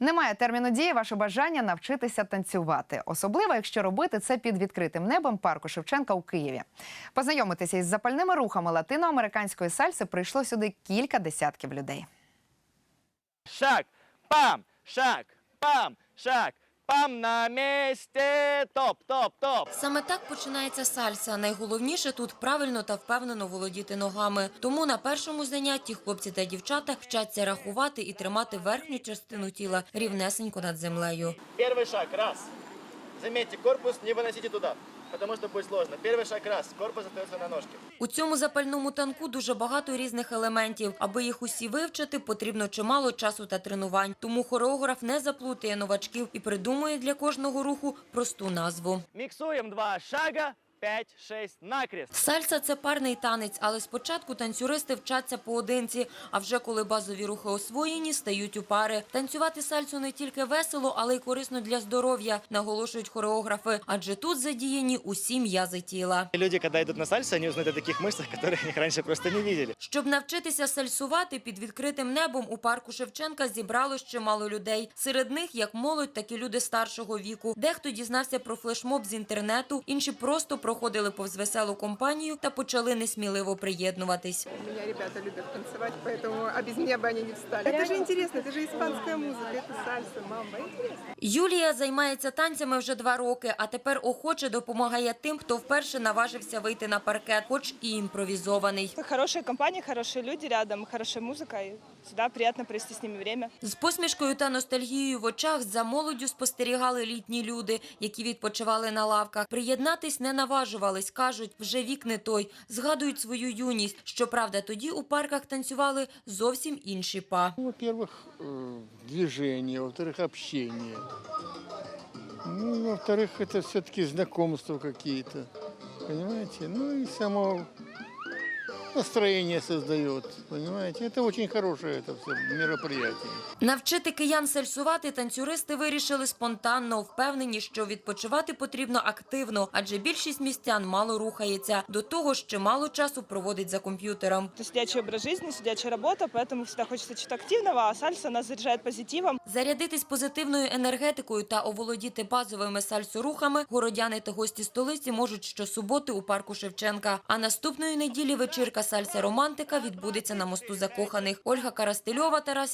Немає терміну дії ваше бажання навчитися танцювати, особливо якщо робити це під відкритим небом парку Шевченка у Києві. Познайомитися із запальними рухами латиноамериканської сальси прийшло сюди кілька десятків людей. Шаг, пам, шаг, пам, шаг, пам на місці! Топ, топ, топ. Саме так починається сальса. Найголовніше тут правильно та впевнено володіти ногами. Тому на першому занятті хлопці та дівчата вчаться рахувати і тримати верхню частину тіла рівнесенько над землею. Перший шаг, раз. Замітьте корпус не выносите туда, потому що буде сложно. Перший шаг, раз. Корпус залишається на ножки. У цьому запальному танку дуже багато різних елементів. Аби їх усі вивчити, потрібно чимало часу та тренувань. Тому хореограф не заплутає новачків і придумує для кожного руху просту назву. Міксуємо два шага, пять, шесть, накрест. Сальса це парний танець, але спочатку танцюристи вчаться поодинці. А вже коли базові рухи освоєні, стають у пари. Танцювати сальсу не тільки весело, але й корисно для здоров'я, наголошують хореографи. Адже тут задіяні усі м'язи тіла. Люди, когда идут на сальсу, они узнают о таких мышцах, которые они раньше просто не видели. Щоб навчитися сальсувати під відкритим небом у парку Шевченка зібралось чимало людей. Серед них як молодь, так і люди старшого віку. Дехто дізнався про флешмоб з інтернету, інші просто проходили повз веселу компанію та почали несміливо приєднуватись. У меня ребята любят танцевать, поэтому а без меня бы они не встали. Это же интересно, это же испанская музыка, это сальса, мамба, интересно. Юлія займається танцями вже два роки, а тепер охоче допомагає тим, хто вперше наважився вийти на паркет, хоч і імпровізований. Хорошая компания, хорошие люди рядом, хорошая музыка. И всегда приятно провести с ними время. З посмішкою та ностальгією в очах за молоддю спостерігали літні люди, які відпочивали на лавках. Приєднатись не наважувались, кажуть, вже вік не той. Згадують свою юність. Щоправда, тоді у парках танцювали зовсім інші па. Ну, Во-первых, э, движение, во-вторых, общение. Ну, во-вторых, это все-таки знакомства какие-то, понимаете? Ну и само настроение создает, понимаете? Это очень хорошее это все мероприятие. Навчити киян сальсувати танцюристи вирішили спонтанно, впевнені, що відпочивати потрібно активно, адже більшість містян мало рухається. До того ж, чимало часу проводить за комп'ютером. Это сидячий образ жизни, сидячая работа, поэтому всегда хочется чего-то активного, а сальса нас заряжает позитивом. Зарядитись позитивною енергетикою та оволодіти базовими сальсорухами городяни та гості столиці можуть щосуботи у парку Шевченка. А наступної неділі вечірка сальса романтика відбудеться на мосту закоханих. Ольга Карастельова, Тарас